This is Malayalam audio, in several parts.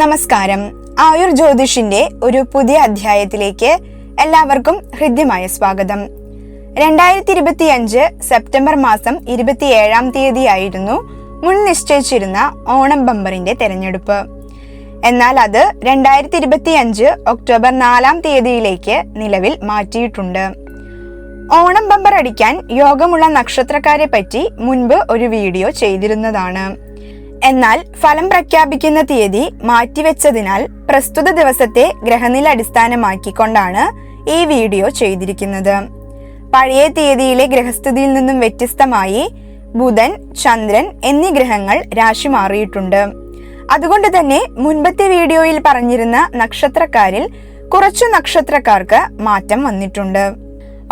നമസ്കാരം. ആയുർ ജ്യോതിഷിന്റെ ഒരു പുതിയ അധ്യായത്തിലേക്ക് എല്ലാവർക്കും ഹൃദ്യമായ സ്വാഗതം. രണ്ടായിരത്തി ഇരുപത്തി അഞ്ച് സെപ്റ്റംബർ മാസം ഇരുപത്തിയേഴാം തീയതിയായിരുന്നു മുൻ നിശ്ചയിച്ചിരുന്ന ഓണം ബമ്പറിന്റെ തെരഞ്ഞെടുപ്പ്. എന്നാൽ അത് രണ്ടായിരത്തി ഇരുപത്തി അഞ്ച് ഒക്ടോബർ നാലാം തീയതിയിലേക്ക് നിലവിൽ മാറ്റിയിട്ടുണ്ട്. ഓണം ബമ്പർ അടിക്കാൻ യോഗമുള്ള നക്ഷത്രക്കാരെ പറ്റി മുൻപ് ഒരു വീഡിയോ ചെയ്തിരുന്നതാണ്. എന്നാൽ ഫലം പ്രഖ്യാപിക്കുന്ന തീയതി മാറ്റിവെച്ചതിനാൽ പ്രസ്തുത ദിവസത്തെ ഗ്രഹനില അടിസ്ഥാനമാക്കിക്കൊണ്ടാണ് ഈ വീഡിയോ ചെയ്തിരിക്കുന്നത്. പഴയ തീയതിയിലെ ഗ്രഹസ്ഥിതിയിൽ നിന്നും വ്യത്യസ്തമായി ബുധൻ ചന്ദ്രൻ എന്നീ ഗ്രഹങ്ങൾ രാശി മാറിയിട്ടുണ്ട്. അതുകൊണ്ട് തന്നെ മുൻപത്തെ വീഡിയോയിൽ പറഞ്ഞിരുന്ന നക്ഷത്രക്കാരിൽ കുറച്ചു നക്ഷത്രക്കാർക്ക് മാറ്റം വന്നിട്ടുണ്ട്.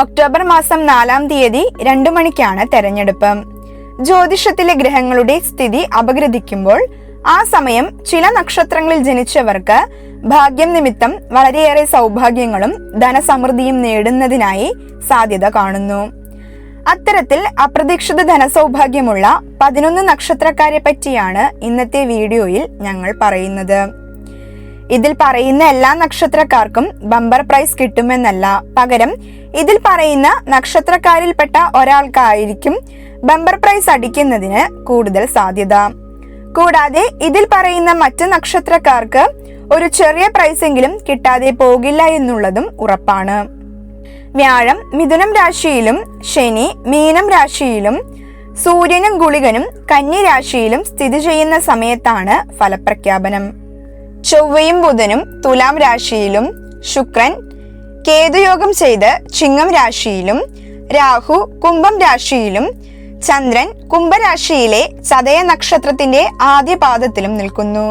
ഒക്ടോബർ മാസം നാലാം തീയതി രണ്ടു മണിക്കാണ് തെരഞ്ഞെടുപ്പ്. ജ്യോതിഷത്തിലെ ഗ്രഹങ്ങളുടെ സ്ഥിതി അപഗ്രഥിക്കുമ്പോൾ ആ സമയം ചില നക്ഷത്രങ്ങളിൽ ജനിച്ചവർക്ക് ഭാഗ്യം നിമിത്തം വളരെയേറെ സൗഭാഗ്യങ്ങളും ധനസമൃദ്ധിയും നേടുന്നതിനായി സാധ്യത കാണുന്നു. അത്തരത്തിൽ അപ്രതീക്ഷിത ധനസൗഭാഗ്യമുള്ള പതിനൊന്ന് നക്ഷത്രക്കാരെ പറ്റിയാണ് ഇന്നത്തെ വീഡിയോയിൽ ഞങ്ങൾ പറയുന്നത്. ഇതിൽ പറയുന്ന എല്ലാ നക്ഷത്രക്കാർക്കും ബമ്പർ പ്രൈസ് കിട്ടുമെന്നല്ല. പകരം ഇതിൽ പറയുന്ന നക്ഷത്രക്കാരിൽപ്പെട്ട ഒരാൾക്കായിരിക്കും ബമ്പർ പ്രൈസ് അടിക്കുന്നതിന് കൂടുതൽ സാധ്യത. കൂടാതെ ഇതിൽ പറയുന്ന മറ്റ് നക്ഷത്രക്കാർക്ക് ഒരു ചെറിയ പ്രൈസെങ്കിലും കിട്ടാതെ പോകില്ല എന്നുള്ളതും ഉറപ്പാണ്. വ്യാഴം മിഥുനം രാശിയിലും ശനി മീനം രാശിയിലും സൂര്യനും ഗുളികനും കന്നി രാശിയിലും സ്ഥിതി ചെയ്യുന്ന സമയത്താണ് ഫലപ്രഖ്യാപനം. ചൊവ്വയും ബുധനും തുലാം രാശിയിലും ശുക്രൻ കേതുയോഗം ചെയ്ത് ചിങ്ങം രാശിയിലും രാഹു കുംഭം രാശിയിലും ചന്ദ്രൻ കുംഭരാശിയിലെ ചതയ നക്ഷത്രത്തിന്റെ ആദ്യ പാദത്തിലും നിൽക്കുന്നു.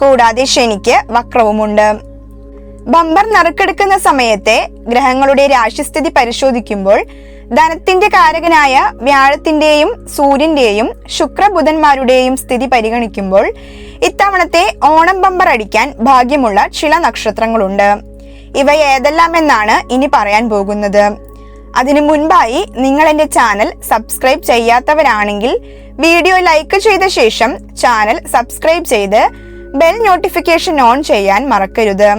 കൂടാതെ ശനിക്ക് വക്രവുമുണ്ട്. ബമ്പർ നറുക്കെടുക്കുന്ന സമയത്തെ ഗ്രഹങ്ങളുടെ രാശിസ്ഥിതി പരിശോധിക്കുമ്പോൾ ധനത്തിന്റെ കാരകനായ വ്യാഴത്തിന്റെയും സൂര്യന്റെയും ശുക്രബുധന്മാരുടെയും സ്ഥിതി പരിഗണിക്കുമ്പോൾ ഇത്തവണത്തെ ഓണം ബമ്പർ അടിക്കാൻ ഭാഗ്യമുള്ള ചില നക്ഷത്രങ്ങളുണ്ട്. ഇവ ഏതെല്ലാം എന്നാണ് ഇനി പറയാൻ പോകുന്നത്. അതിനു മുൻപായി നിങ്ങൾ എന്റെ ചാനൽ സബ്സ്ക്രൈബ് ചെയ്യാത്തവരാണെങ്കിൽ വീഡിയോ ലൈക്ക് ചെയ്ത ശേഷം ചാനൽ സബ്സ്ക്രൈബ് ചെയ്ത് ബെൽ നോട്ടിഫിക്കേഷൻ ഓൺ ചെയ്യാൻ മറക്കരുത്.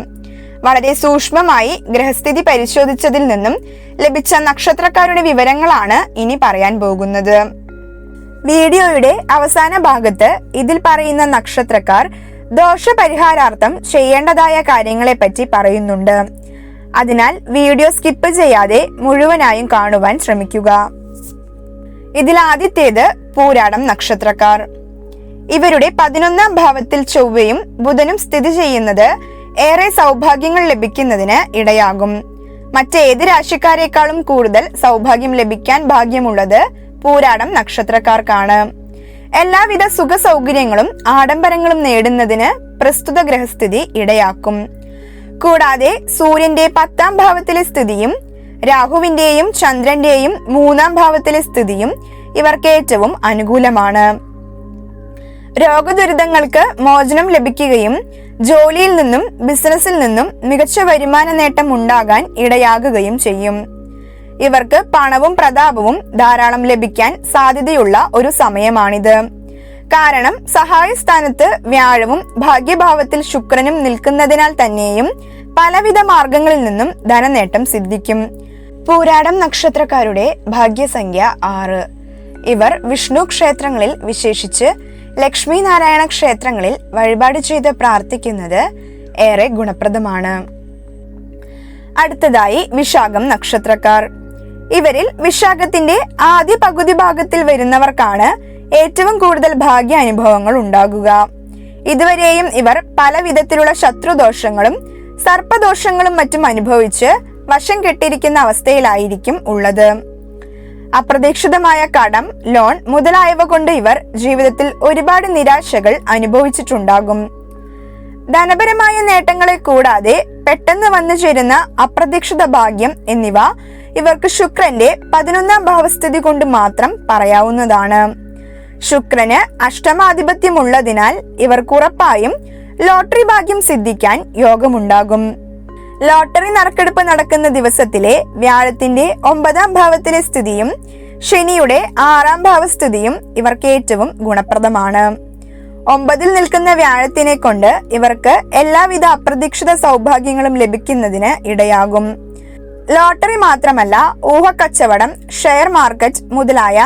വളരെ സൂക്ഷ്മമായി ഗ്രഹസ്ഥിതി പരിശോധിച്ചതിൽ നിന്നും ലഭിച്ച നക്ഷത്രക്കാരുടെ വിവരങ്ങളാണ് ഇനി പറയാൻ പോകുന്നത്. വീഡിയോയുടെ അവസാന ഭാഗത്ത് ഇതിൽ പറയുന്ന നക്ഷത്രക്കാർ ദോഷപരിഹാരാർത്ഥം ചെയ്യേണ്ടതായ കാര്യങ്ങളെപ്പറ്റി പറയുന്നുണ്ട്. അതിനാൽ വീഡിയോ സ്കിപ്പ് ചെയ്യാതെ മുഴുവനായും കാണുവാൻ ശ്രമിക്കുക. ഇതിൽ ആദ്യത്തേത് പൂരാടം നക്ഷത്രക്കാർ. ഇവരുടെ പതിനൊന്നാം ഭാവത്തിൽ ചൊവ്വയും ബുധനും സ്ഥിതി ചെയ്യുന്നത് ഏറെ സൗഭാഗ്യങ്ങൾ ലഭിക്കുന്നതിന് ഇടയാകും. മറ്റേത് രാശിക്കാരെക്കാളും കൂടുതൽ സൗഭാഗ്യം ലഭിക്കാൻ ഭാഗ്യമുള്ളത് പൂരാടം നക്ഷത്രക്കാർക്കാണ്. എല്ലാവിധ സുഖ സൗകര്യങ്ങളും ആഡംബരങ്ങളും നേടുന്നതിന് പ്രസ്തുത ഗ്രഹസ്ഥിതി ഇടയാക്കും. കൂടാതെ സൂര്യന്റെ പത്താം ഭാവത്തിലെ സ്ഥിതിയും രാഹുവിന്റെയും ചന്ദ്രന്റെയും മൂന്നാം ഭാവത്തിലെ സ്ഥിതിയും ഇവർക്ക് ഏറ്റവും അനുകൂലമാണ്. രോഗദുരിതങ്ങൾക്ക് മോചനം ലഭിക്കുകയും ജോലിയിൽ നിന്നും ബിസിനസ്സിൽ നിന്നും മികച്ച വരുമാന നേട്ടം ഉണ്ടാകാൻ ഇടയാകുകയും ചെയ്യും. ഇവർക്ക് പണവും പ്രതാപവും ധാരാളം ലഭിക്കാൻ സാധ്യതയുള്ള ഒരു സമയമാണിത്. കാരണം സഹായസ്ഥാനത്ത് വ്യാഴവും ഭാഗ്യഭാവത്തിൽ ശുക്രനും നിൽക്കുന്നതിനാൽ തന്നെയും പലവിധ മാർഗങ്ങളിൽ നിന്നും ധനനേട്ടം സിദ്ധിക്കും. പൂരാടം നക്ഷത്രക്കാരുടെ ഭാഗ്യസംഖ്യ ആറ്. ഇവർ വിഷ്ണു ക്ഷേത്രങ്ങളിൽ വിശേഷിച്ച് ലക്ഷ്മി നാരായണ ക്ഷേത്രങ്ങളിൽ വഴിപാട് ചെയ്ത് പ്രാർത്ഥിക്കുന്നത് ഏറെ ഗുണപ്രദമാണ്. അടുത്തതായി വിശാഖം നക്ഷത്രക്കാർ. ഇവരിൽ വിശാഖത്തിന്റെ ആദ്യ പകുതി ഭാഗത്തിൽ വരുന്നവർക്കാണ് ഏറ്റവും കൂടുതൽ ഭാഗ്യ അനുഭവങ്ങൾ ഉണ്ടാകുക. ഇതുവരെയും ഇവർ പല വിധത്തിലുള്ള ശത്രുദോഷങ്ങളും സർപ്പദോഷങ്ങളും മറ്റും അനുഭവിച്ച് വശം കെട്ടിരിക്കുന്ന അവസ്ഥയിലായിരിക്കും ഉള്ളത്. അപ്രതീക്ഷിതമായ കടം ലോൺ മുതലായവ കൊണ്ട് ഇവർ ജീവിതത്തിൽ ഒരുപാട് നിരാശകൾ അനുഭവിച്ചിട്ടുണ്ടാകും. ധനപരമായ നേട്ടങ്ങളെ കൂടാതെ പെട്ടെന്ന് വന്നു ചേരുന്ന അപ്രതീക്ഷിത ഭാഗ്യം എന്നിവ ഇവർക്ക് ശുക്രന്റെ പതിനൊന്നാം ഭാവസ്ഥിതി കൊണ്ട് മാത്രം പറയാവുന്നതാണ്. ശുക്രന് അഷ്ടമാധിപത്യമുള്ളതിനാൽ ഇവർക്ക് ഉറപ്പായും ലോട്ടറി ഭാഗ്യം സിദ്ധിക്കാൻ യോഗമുണ്ടാകും. ലോട്ടറി നറുക്കെടുപ്പ് നടക്കുന്ന ദിവസത്തിലെ വ്യാഴത്തിന്റെ ഒമ്പതാം ഭാവത്തിലെ സ്ഥിതിയും ശനിയുടെ ആറാം ഭാവസ്ഥിതിയും ഇവർക്ക് ഏറ്റവും ഗുണപ്രദമാണ്. ഒമ്പതിൽ നിൽക്കുന്ന വ്യാഴത്തിനെ കൊണ്ട് ഇവർക്ക് എല്ലാവിധ അപ്രതീക്ഷിത സൗഭാഗ്യങ്ങളും ലഭിക്കുന്നതിന് ഇടയാകും. ലോട്ടറി മാത്രമല്ല ഊഹക്കച്ചവടം ഷെയർ മാർക്കറ്റ് മുതലായ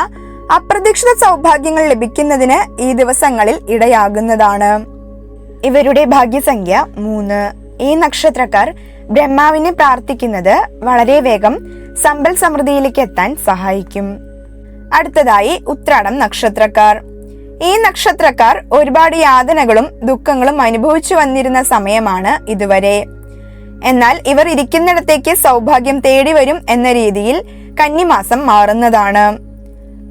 അപ്രതീക്ഷിത സൗഭാഗ്യങ്ങൾ ലഭിക്കുന്നതിന് ഈ ദിവസങ്ങളിൽ ഇടയാകുന്നതാണ്. ഇവരുടെ ഭാഗ്യസംഖ്യ മൂന്ന്. ഈ നക്ഷത്രക്കാർ ബ്രഹ്മാവിനെ പ്രാർത്ഥിക്കുന്നത് വളരെ വേഗം സമ്പൽ സമൃദ്ധിയിലേക്ക് എത്താൻ സഹായിക്കും. അടുത്തതായി ഉത്രാടം നക്ഷത്രക്കാർ. ഈ നക്ഷത്രക്കാർ ഒരുപാട് യാതനകളും ദുഃഖങ്ങളും അനുഭവിച്ചു വന്നിരുന്ന സമയമാണ് ഇതുവരെ. എന്നാൽ ഇവർ ഇരിക്കുന്നിടത്തേക്ക് സൗഭാഗ്യം തേടി വരും എന്ന രീതിയിൽ കന്നിമാസം മാറുന്നതാണ്.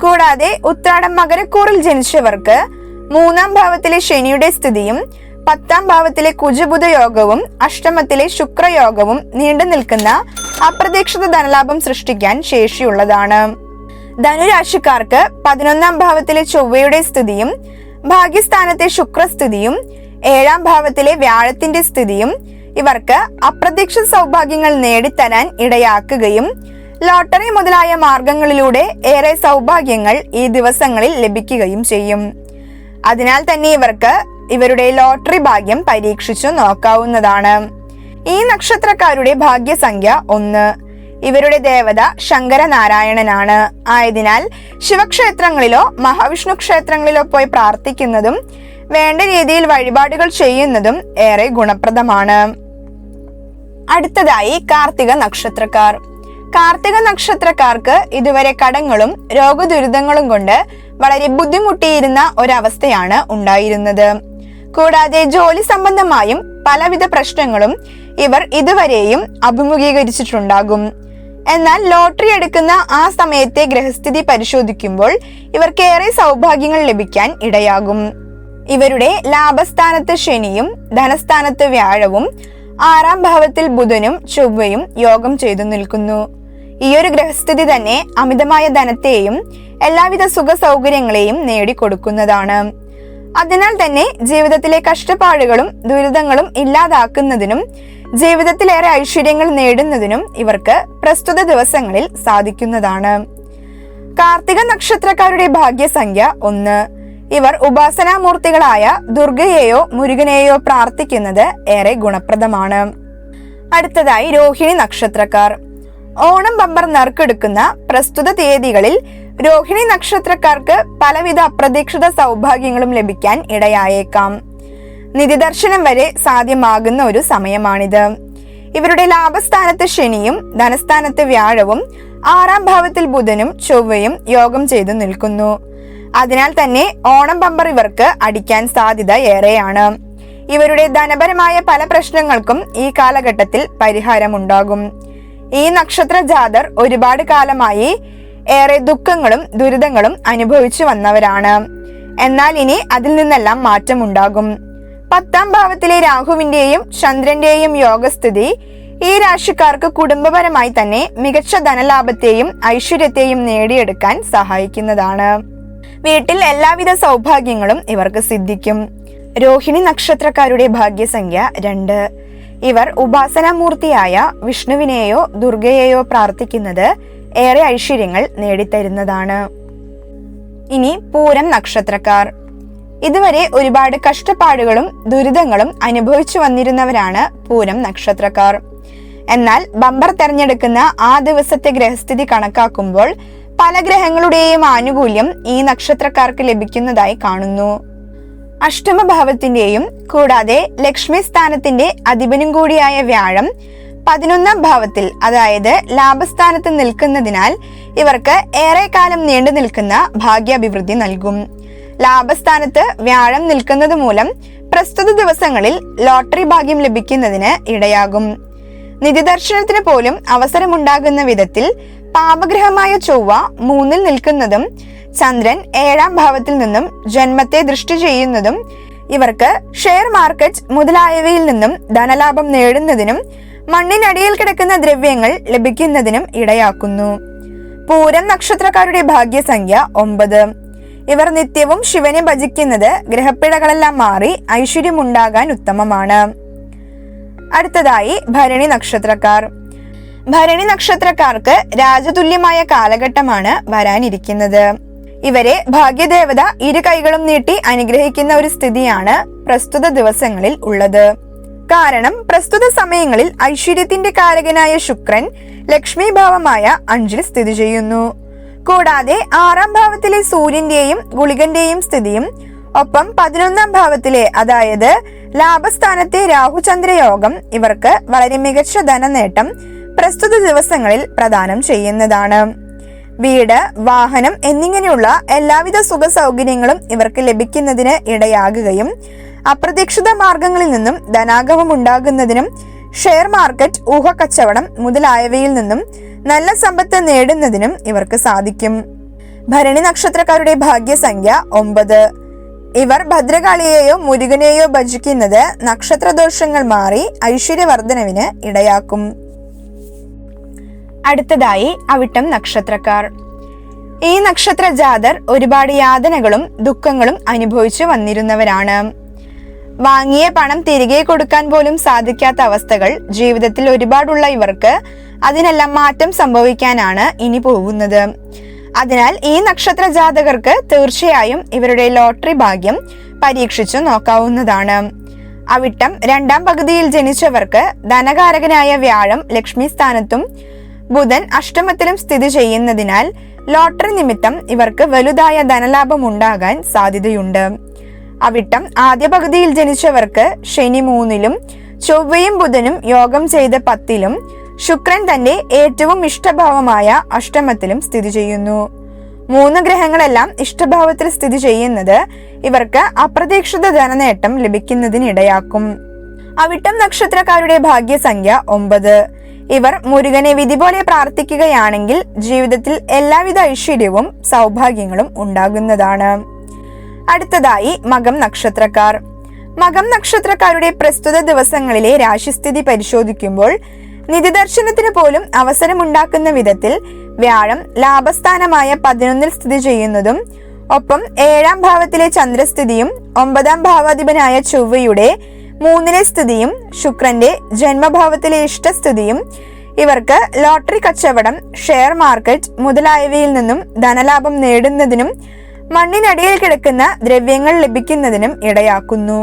കൂടാതെ ഉത്രാടം മകരക്കൂറിൽ ജനിച്ചവർക്ക് മൂന്നാം ഭാവത്തിലെ ശനിയുടെ സ്ഥിതിയും പത്താം ഭാവത്തിലെ കുജബുധ യോഗവും അഷ്ടമത്തിലെ ശുക്രയോഗവും നീണ്ടു നിൽക്കുന്ന അപ്രതീക്ഷിത ധനലാഭം സൃഷ്ടിക്കാൻ ശേഷിയുള്ളതാണ്. ധനുരാശിക്കാർക്ക് പതിനൊന്നാം ഭാവത്തിലെ ചൊവ്വയുടെ സ്ഥിതിയും ഭാഗ്യസ്ഥാനത്തെ ശുക്രസ്ഥിതിയും ഏഴാം ഭാവത്തിലെ വ്യാഴത്തിന്റെ സ്ഥിതിയും ഇവർക്ക് അപ്രത്യക്ഷ സൗഭാഗ്യങ്ങൾ നേടിത്തരാൻ ഇടയാക്കുകയും ലോട്ടറി മുതലായ മാർഗങ്ങളിലൂടെ ഏറെ സൗഭാഗ്യങ്ങൾ ഈ ദിവസങ്ങളിൽ ലഭിക്കുകയും ചെയ്യും. അതിനാൽ തന്നെ ഇവർക്ക് ഇവരുടെ ലോട്ടറി ഭാഗ്യം പരീക്ഷിച്ചു നോക്കാവുന്നതാണ്. ഈ നക്ഷത്രക്കാരുടെ ഭാഗ്യസംഖ്യ ഒന്ന്. ഇവരുടെ ദേവത ശങ്കരനാരായണനാണ്. ആയതിനാൽ ശിവക്ഷേത്രങ്ങളിലോ മഹാവിഷ്ണു ക്ഷേത്രങ്ങളിലോ പോയി പ്രാർത്ഥിക്കുന്നതും വേണ്ട രീതിയിൽ വഴിപാടുകൾ ചെയ്യുന്നതും ഏറെ ഗുണപ്രദമാണ്. അടുത്തതായി കാർത്തിക നക്ഷത്രക്കാർ. കാർത്തിക നക്ഷത്രക്കാർക്ക് ഇതുവരെ കടങ്ങളും രോഗദുരിതങ്ങളും കൊണ്ട് വളരെ ബുദ്ധിമുട്ടിയിരുന്ന ഒരവസ്ഥയാണ് ഉണ്ടായിരുന്നത്. കൂടാതെ ജോലി സംബന്ധമായും പലവിധ പ്രശ്നങ്ങളും ഇവർ ഇതുവരെയും അഭിമുഖീകരിച്ചിട്ടുണ്ടാകും. എന്നാൽ ലോട്ടറി എടുക്കുന്ന ആ സമയത്തെ ഗ്രഹസ്ഥിതി പരിശോധിക്കുമ്പോൾ ഇവർക്കേറെ സൗഭാഗ്യങ്ങൾ ലഭിക്കാൻ ഇടയാകും. ഇവരുടെ ലാഭസ്ഥാനത്ത് ശനിയും ധനസ്ഥാനത്ത് വ്യാഴവും ആറാം ഭാവത്തിൽ ബുധനും ചൊവ്വയും യോഗം ചെയ്തു നിൽക്കുന്നു. ഈ ഒരു ഗ്രഹസ്ഥിതി തന്നെ അമിതമായ ധനത്തെയും എല്ലാവിധ സുഖ സൗകര്യങ്ങളെയും നേടിക്കൊടുക്കുന്നതാണ്. അതിനാൽ തന്നെ ജീവിതത്തിലെ കഷ്ടപ്പാടുകളും ദുരിതങ്ങളും ഇല്ലാതാക്കുന്നതിനും ജീവിതത്തിലേറെ ഐശ്വര്യങ്ങൾ നേടുന്നതിനും ഇവർക്ക് പ്രസ്തുത ദിവസങ്ങളിൽ സാധിക്കുന്നതാണ്. കാർത്തിക നക്ഷത്രക്കാരുടെ ഭാഗ്യസംഖ്യ ഒന്ന്. ഇവർ ഉപാസനാമൂർത്തികളായ ദുർഗയെയോ മുരുകനെയോ പ്രാർത്ഥിക്കുന്നത് ഏറെ ഗുണപ്രദമാണ്. അടുത്തതായി രോഹിണി നക്ഷത്രക്കാർ. ഓണം ബമ്പർ നറുക്കെടുക്കുന്ന പ്രസ്തുത തീയതികളിൽ രോഹിണി നക്ഷത്രക്കാർക്ക് പലവിധ അപ്രതീക്ഷിത സൗഭാഗ്യങ്ങളും ലഭിക്കാൻ ഇടയായേക്കാം. നിധിദർശനം വരെ സാധ്യമാകുന്ന ഒരു സമയമാണിത്. ഇവരുടെ ലാഭസ്ഥാനത്ത് ശനിയും ധനസ്ഥാനത്ത് വ്യാഴവും ആറാം ഭാവത്തിൽ ബുധനും ചൊവ്വയും യോഗം ചെയ്തു നിൽക്കുന്നു. അതിനാൽ തന്നെ ഓണം ബമ്പർ ഇവർക്ക് അടിക്കാൻ സാധ്യത ഏറെയാണ്. ഇവരുടെ ധനപരമായ പല പ്രശ്നങ്ങൾക്കും ഈ കാലഘട്ടത്തിൽ പരിഹാരമുണ്ടാകും. ഈ നക്ഷത്ര ജാതർ ഒരുപാട് കാലമായി ഏറെ ദുഃഖങ്ങളും ദുരിതങ്ങളും അനുഭവിച്ചു വന്നവരാണ്. എന്നാൽ ഇനി അതിൽ നിന്നെല്ലാം മാറ്റമുണ്ടാകും. പത്താം ഭാവത്തിലെ രാഹുവിന്റെയും ചന്ദ്രന്റെയും യോഗസ്ഥിതി ഈ രാശിക്കാർക്ക് കുടുംബപരമായി തന്നെ മികച്ച ധനലാഭത്തെയും ഐശ്വര്യത്തെയും നേടിയെടുക്കാൻ സഹായിക്കുന്നതാണ്. വീട്ടിൽ എല്ലാവിധ സൗഭാഗ്യങ്ങളും ഇവർക്ക് സിദ്ധിക്കും. രോഹിണി നക്ഷത്രക്കാരുടെ ഭാഗ്യസംഖ്യ രണ്ട്. ഇവർ ഉപാസനാമൂർത്തിയായ വിഷ്ണുവിനെയോ ദുർഗയെയോ പ്രാർത്ഥിക്കുന്നത് ഏറെ ഐശ്വര്യങ്ങൾ നേടിത്തരുന്നതാണ്. ഇനി പൂരം നക്ഷത്രക്കാർ. ഇതുവരെ ഒരുപാട് കഷ്ടപ്പാടുകളും ദുരിതങ്ങളും അനുഭവിച്ചു വന്നിരുന്നവരാണ് പൂരം നക്ഷത്രക്കാർ. എന്നാൽ ബമ്പർ തെരഞ്ഞെടുക്കുന്ന ആ ദിവസത്തെ ഗ്രഹസ്ഥിതി കണക്കാക്കുമ്പോൾ പല ഗ്രഹങ്ങളുടെയും ആനുകൂല്യം ഈ നക്ഷത്രക്കാർക്ക് ലഭിക്കുന്നതായി കാണുന്നു. അഷ്ടമഭാവത്തിന്റെയും കൂടാതെ ലക്ഷ്മി സ്ഥാനത്തിന്റെ അധിപനും കൂടിയായ വ്യാഴം പതിനൊന്നാം ഭാവത്തിൽ അതായത് ലാഭസ്ഥാനത്ത് നിൽക്കുന്നതിനാൽ ഇവർക്ക് ഏറെക്കാലം കാലം നീണ്ടു നിൽക്കുന്ന ഭാഗ്യാഭിവൃദ്ധി നൽകും. ലാഭസ്ഥാനത്ത് വ്യാഴം നിൽക്കുന്നത് മൂലം പ്രസ്തുത ദിവസങ്ങളിൽ ലോട്ടറി ഭാഗ്യം ലഭിക്കുന്നതിന് ഇടയാകും. നിധിദർശനത്തിന് പോലും അവസരമുണ്ടാകുന്ന വിധത്തിൽ പാപഗ്രഹമായ ചൊവ്വ മൂന്നിൽ നിൽക്കുന്നതും ചന്ദ്രൻ ഏഴാം ഭാവത്തിൽ നിന്നും ജന്മത്തെ ദൃഷ്ടി ചെയ്യുന്നതും ഇവർക്ക് ഷെയർ മാർക്കറ്റ് മുതലായവയിൽ നിന്നും ധനലാഭം നേടുന്നതിനും മണ്ണിനടിയിൽ കിടക്കുന്ന ദ്രവ്യങ്ങൾ ലഭിക്കുന്നതിനും ഇടയാക്കുന്നു. പൂരം നക്ഷത്രക്കാരുടെ ഭാഗ്യസംഖ്യ ഒമ്പത്. ഇവർ നിത്യവും ശിവനെ ഭജിക്കുന്നത് ഗ്രഹപ്പിഴകളെല്ലാം മാറി ഐശ്വര്യമുണ്ടാകാൻ ഉത്തമമാണ്. അടുത്തതായി ഭരണി നക്ഷത്രക്കാർ. ഭരണി നക്ഷത്രക്കാർക്ക് രാജതുല്യമായ കാലഘട്ടമാണ് വരാനിരിക്കുന്നത്. ഇവരെ ഭാഗ്യദേവത ഇരു കൈകളും നീട്ടി അനുഗ്രഹിക്കുന്ന ഒരു സ്ഥിതിയാണ് പ്രസ്തുത ദിവസങ്ങളിൽ ഉള്ളത്. കാരണം പ്രസ്തുത സമയങ്ങളിൽ ഐശ്വര്യത്തിന്റെ കാരകനായ ശുക്രൻ ലക്ഷ്മി ഭാവമായ അഞ്ചിൽ സ്ഥിതി ചെയ്യുന്നു. കൂടാതെ ആറാം ഭാവത്തിലെ സൂര്യന്റെയും ഗുളികന്റെയും സ്ഥിതിയും ഒപ്പം പതിനൊന്നാം ഭാവത്തിലെ അതായത് ലാഭസ്ഥാനത്തെ രാഹുചന്ദ്ര യോഗം ഇവർക്ക് വളരെ മികച്ച ധനനേട്ടം പ്രസ്തുത ദിവസങ്ങളിൽ പ്രദാനം ചെയ്യുന്നതാണ്. വീട് വാഹനം എന്നിങ്ങനെയുള്ള എല്ലാവിധ സുഖ സൗകര്യങ്ങളും ഇവർക്ക് ലഭിക്കുന്നതിന് ഇടയാകുകയും അപ്രതീക്ഷിത മാർഗങ്ങളിൽ നിന്നും ധനാഗമം ഉണ്ടാകുന്നതിനും ഷെയർ മാർക്കറ്റ് ഊഹക്കച്ചവടം മുതലായവയിൽ നിന്നും നല്ല സമ്പത്ത് നേടുന്നതിനും ഇവർക്ക് സാധിക്കും. ഭരണി നക്ഷത്രക്കാരുടെ ഭാഗ്യസംഖ്യ ഒമ്പത്. ഇവർ ഭദ്രകാളിയെയോ മുരുകനെയോ ഭജിക്കുന്നത് നക്ഷത്രദോഷങ്ങൾ മാറി ഐശ്വര്യവർദ്ധനവിന് ഇടയാക്കും. അടുത്തതായി അവിട്ടം നക്ഷത്രക്കാർ. ഈ നക്ഷത്ര ജാതർ ഒരുപാട് യാതനകളും ദുഃഖങ്ങളും അനുഭവിച്ചു വന്നിരുന്നവരാണ്. വാങ്ങിയ പണം തിരികെ കൊടുക്കാൻ പോലും സാധിക്കാത്ത അവസ്ഥകൾ ജീവിതത്തിൽ ഒരുപാടുള്ള ഇവർക്ക് അതിനെല്ലാം മാറ്റം സംഭവിക്കാനാണ് ഇനി പോകുന്നത്. അതിനാൽ ഈ നക്ഷത്ര ജാതകർക്ക് തീർച്ചയായും ഇവരുടെ ലോട്ടറി ഭാഗ്യം പരീക്ഷിച്ചു നോക്കാവുന്നതാണ്. അവിട്ടം രണ്ടാം പകുതിയിൽ ജനിച്ചവർക്ക് ധനകാരകനായ വ്യാഴം ലക്ഷ്മി സ്ഥാനത്തും ബുധൻ അഷ്ടമത്തിലും സ്ഥിതി ചെയ്യുന്നതിനാൽ ലോട്ടറി നിമിത്തം ഇവർക്ക് വലുതായ ധനലാഭം ഉണ്ടാകാൻ സാധ്യതയുണ്ട്. അവിട്ടം ആദ്യ പകുതിയിൽ ജനിച്ചവർക്ക് ശനി മൂന്നിലും ചൊവ്വയും ബുധനും യോഗം ചെയ്ത പത്തിലും ശുക്രൻ തന്റെ ഏറ്റവും ഇഷ്ടഭാവമായ അഷ്ടമത്തിലും സ്ഥിതി ചെയ്യുന്നു. മൂന്ന് ഗ്രഹങ്ങളെല്ലാം ഇഷ്ടഭാവത്തിൽ സ്ഥിതി ചെയ്യുന്നത് ഇവർക്ക് അപ്രതീക്ഷിത ധനനേട്ടം ലഭിക്കുന്നതിനിടയാക്കും. അവിട്ടം നക്ഷത്രക്കാരുടെ ഭാഗ്യസംഖ്യ ഒമ്പത്. ഇവർ മുരുകനെ വിധി പോലെ പ്രാർത്ഥിക്കുകയാണെങ്കിൽ ജീവിതത്തിൽ എല്ലാവിധ ഐശ്വര്യവും സൗഭാഗ്യങ്ങളും ഉണ്ടാകുന്നതാണ്. അടുത്തതായി മകം നക്ഷത്രക്കാർ. മകം നക്ഷത്രക്കാരുടെ പ്രസ്തുത ദിവസങ്ങളിലെ രാശിസ്ഥിതി പരിശോധിക്കുമ്പോൾ നിധിദർശനത്തിന് പോലും അവസരമുണ്ടാക്കുന്ന വിധത്തിൽ വ്യാഴം ലാഭസ്ഥാനമായ പതിനൊന്നിൽ സ്ഥിതി ചെയ്യുന്നതും ഒപ്പം ഏഴാം ഭാവത്തിലെ ചന്ദ്രസ്ഥിതിയും ഒമ്പതാം ഭാവാധിപനായ ചൊവ്വയുടെ മൂന്നിലെ സ്ഥിതിയും ശുക്രന്റെ ജന്മഭാവത്തിലെ ഇഷ്ടസ്ഥിതിയും ഇവർക്ക് ലോട്ടറി കച്ചവടം ഷെയർ മാർക്കറ്റ് മുതലായവയിൽ നിന്നും ധനലാഭം നേടുന്നതിനും മണ്ണിനടിയിൽ കിടക്കുന്ന ദ്രവ്യങ്ങൾ ലഭിക്കുന്നതിനും ഇടയാക്കുന്നു.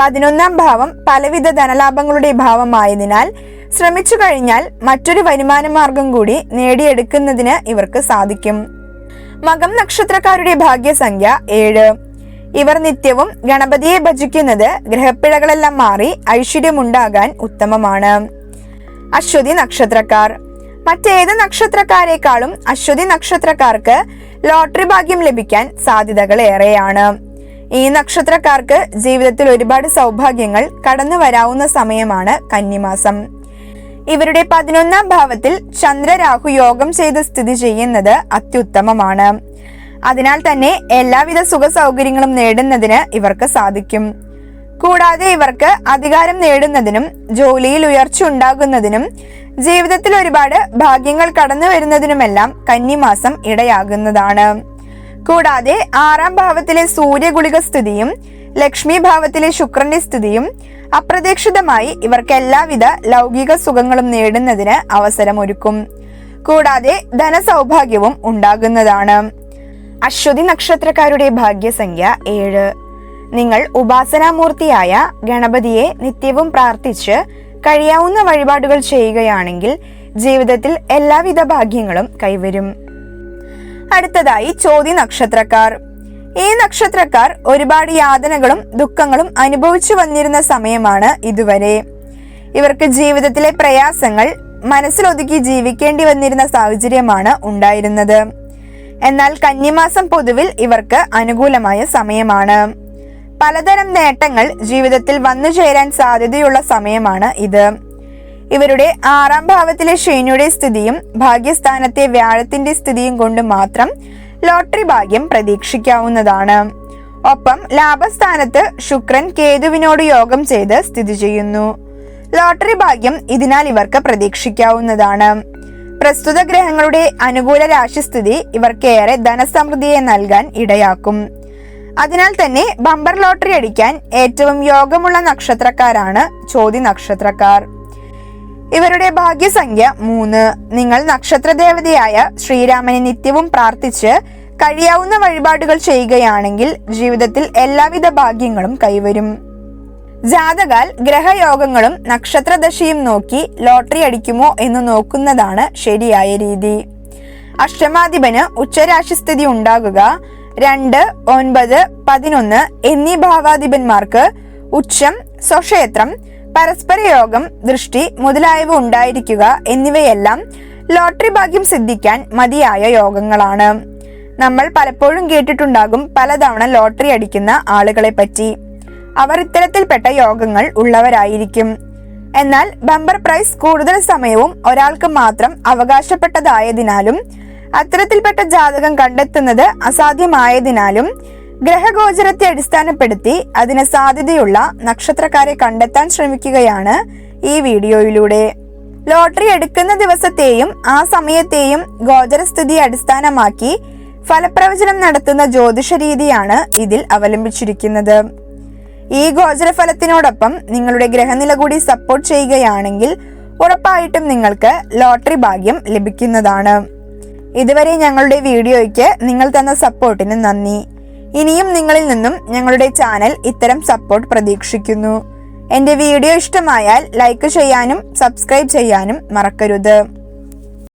പതിനൊന്നാം ഭാവം പലവിധ ധനലാഭങ്ങളുടെ ഭാവമായതിനാൽ ശ്രമിച്ചു കഴിഞ്ഞാൽ മറ്റൊരു വരുമാന മാർഗം കൂടി നേടിയെടുക്കുന്നതിന് ഇവർക്ക് സാധിക്കും. മകം നക്ഷത്രക്കാരുടെ ഭാഗ്യസംഖ്യ ഏഴ്. ഇവർ നിത്യവും ഗണപതിയെ ഭജിക്കുന്നത് ഗ്രഹപ്പിഴകളെല്ലാം മാറി ഐശ്വര്യമുണ്ടാകാൻ ഉത്തമമാണ്. അശ്വതി നക്ഷത്രക്കാർ മറ്റേത് നക്ഷത്രക്കാരെക്കാളും അശ്വതി നക്ഷത്രക്കാർക്ക് ലോട്ടറി ഭാഗ്യം ലഭിക്കാൻ സാധ്യതകൾ ഏറെയാണ്. ഈ നക്ഷത്രക്കാർക്ക് ജീവിതത്തിൽ ഒരുപാട് സൗഭാഗ്യങ്ങൾ കടന്നു വരാവുന്ന സമയമാണ് കന്നിമാസം. ഇവരുടെ പതിനൊന്നാം ഭാവത്തിൽ ചന്ദ്രരാഹു യോഗം ചെയ്ത് സ്ഥിതി ചെയ്യുന്നത് അത്യുത്തമമാണ്. അതിനാൽ തന്നെ എല്ലാവിധ സുഖ സൗകര്യങ്ങളും നേടുന്നതിന് ഇവർക്ക് സാധിക്കും. കൂടാതെ ഇവർക്ക് അധികാരം നേടുന്നതിനും ജോലിയിൽ ഉയർച്ച ഉണ്ടാകുന്നതിനും ജീവിതത്തിൽ ഒരുപാട് ഭാഗ്യങ്ങൾ കടന്നു വരുന്നതിനുമെല്ലാം കന്നിമാസം ഇടയാകുന്നതാണ്. കൂടാതെ ആറാം ഭാവത്തിലെ സൂര്യഗുളിക സ്ഥിതിയും ലക്ഷ്മി ഭാവത്തിലെ ശുക്രന്റെ സ്ഥിതിയും അപ്രതീക്ഷിതമായി ഇവർക്ക് എല്ലാവിധ ലൗകിക സുഖങ്ങളും നേടുന്നതിന് അവസരമൊരുക്കും. കൂടാതെ ധനസൗഭാഗ്യവും ഉണ്ടാകുന്നതാണ്. അശ്വതി നക്ഷത്രക്കാരുടെ ഭാഗ്യസംഖ്യ ഏഴ്. നിങ്ങൾ ഉപാസനാമൂർത്തിയായ ഗണപതിയെ നിത്യവും പ്രാർത്ഥിച്ച് കഴിയാവുന്ന വഴിപാടുകൾ ചെയ്യുകയാണെങ്കിൽ ജീവിതത്തിൽ എല്ലാവിധ ഭാഗ്യങ്ങളും കൈവരും. അടുത്തതായി ചോദ്യ നക്ഷത്രക്കാർ. ഈ നക്ഷത്രക്കാർ ഒരുപാട് യാതനകളും ദുഃഖങ്ങളും അനുഭവിച്ചു വന്നിരുന്ന സമയമാണ് ഇതുവരെ. ഇവർക്ക് ജീവിതത്തിലെ പ്രയാസങ്ങൾ മനസ്സിലൊതുക്കി ജീവിക്കേണ്ടി വന്നിരുന്ന സാഹചര്യമാണ് ഉണ്ടായിരുന്നത്. എന്നാൽ കന്നിമാസം പൊതുവിൽ ഇവർക്ക് അനുകൂലമായ സമയമാണ്. പലതരം നേട്ടങ്ങൾ ജീവിതത്തിൽ വന്നു ചേരാൻ സാധ്യതയുള്ള സമയമാണ് ഇത്. ഇവരുടെ ആറാം ഭാവത്തിലെ ശനിയുടെ സ്ഥിതിയും ഭാഗ്യസ്ഥാനത്തെ വ്യാഴത്തിന്റെ സ്ഥിതിയും കൊണ്ട് മാത്രം ലോട്ടറി ഭാഗ്യം പ്രതീക്ഷിക്കാവുന്നതാണ്. ഒപ്പം ലാഭസ്ഥാനത്ത് ശുക്രൻ കേതുവിനോട് യോഗം ചെയ്ത് സ്ഥിതി ചെയ്യുന്നു. ലോട്ടറി ഭാഗ്യം ഇതിനാൽ ഇവർക്ക് പ്രതീക്ഷിക്കാവുന്നതാണ്. പ്രസ്തുത ഗ്രഹങ്ങളുടെ അനുകൂല രാശിസ്ഥിതി ഇവർക്കേറെ ധനസമൃദ്ധിയെ നൽകാൻ ഇടയാക്കും. അതിനാൽ തന്നെ ബമ്പർ ലോട്ടറി അടിക്കാൻ ഏറ്റവും യോഗമുള്ള നക്ഷത്രക്കാരാണ് ചോതി നക്ഷത്രക്കാർ. ഇവരുടെ ഭാഗ്യസംഖ്യ മൂന്ന്. നിങ്ങൾ നക്ഷത്രദേവതയായ ശ്രീരാമനെ നിത്യവും പ്രാർത്ഥിച്ച് കഴിയാവുന്ന വഴിപാടുകൾ ചെയ്യുകയാണെങ്കിൽ ജീവിതത്തിൽ എല്ലാവിധ ഭാഗ്യങ്ങളും കൈവരും. ജാതകാൽ ഗ്രഹയോഗങ്ങളും നക്ഷത്രദശയും നോക്കി ലോട്ടറി അടിക്കുമോ എന്ന് നോക്കുന്നതാണ് ശരിയായ രീതി. അഷ്ടമാധിപന് ഉച്ചരാശിസ്ഥിതി ഉണ്ടാകുക. രണ്ട് ഒൻപത് പതിനൊന്ന് എന്നീ ഭാവാധിപന്മാർക്ക് ഉച്ചം സ്വക്ഷേത്രം പരസ്പര യോഗം ദൃഷ്ടി മുതലായവ ഉണ്ടായിരിക്കുക എന്നിവയെല്ലാം ലോട്ടറി ഭാഗ്യം സിദ്ധിക്കാൻ മതിയായ യോഗങ്ങളാണ്. നമ്മൾ പലപ്പോഴും കേട്ടിട്ടുണ്ടാകും പലതവണ ലോട്ടറി അടിക്കുന്ന ആളുകളെ പറ്റി അവർ ഇത്തരത്തിൽപ്പെട്ട യോഗങ്ങൾ ഉള്ളവരായിരിക്കും. എന്നാൽ ബമ്പർ പ്രൈസ് കൂടുതൽ സമയവും ഒരാൾക്ക് മാത്രം അവകാശപ്പെട്ടതായതിനാലും അത്തരത്തിൽപ്പെട്ട ജാതകം കണ്ടെത്തുന്നത് അസാധ്യമായതിനാലും ഗ്രഹഗോചരത്തെ അടിസ്ഥാനപ്പെടുത്തി അതിന് സാധ്യതയുള്ള നക്ഷത്രക്കാരെ കണ്ടെത്താൻ ശ്രമിക്കുകയാണ് ഈ വീഡിയോയിലൂടെ. ലോട്ടറി എടുക്കുന്ന ദിവസത്തെയും ആ സമയത്തെയും ഗോചരസ്ഥിതി അടിസ്ഥാനമാക്കി ഫലപ്രവചനം നടത്തുന്ന ജ്യോതിഷ രീതിയാണ് ഇതിൽ അവലംബിച്ചിരിക്കുന്നത്. ഈ ഗോചരഫലത്തിനോടൊപ്പം നിങ്ങളുടെ ഗ്രഹനില കൂടി സപ്പോർട്ട് ചെയ്യുകയാണെങ്കിൽ ഉറപ്പായിട്ടും നിങ്ങൾക്ക് ലോട്ടറി ഭാഗ്യം ലഭിക്കുന്നതാണ്. ഇതുവരെ ഞങ്ങളുടെ വീഡിയോയ്ക്ക് നിങ്ങൾ തന്ന സപ്പോർട്ടിന് നന്ദി. ഇനിയും നിങ്ങളിൽ നിന്നും ഞങ്ങളുടെ ചാനൽ ഇത്തരം സപ്പോർട്ട് പ്രതീക്ഷിക്കുന്നു. എന്റെ വീഡിയോ ഇഷ്ടമായാൽ ലൈക്ക് ചെയ്യാനും സബ്സ്ക്രൈബ് ചെയ്യാനും മറക്കരുത്.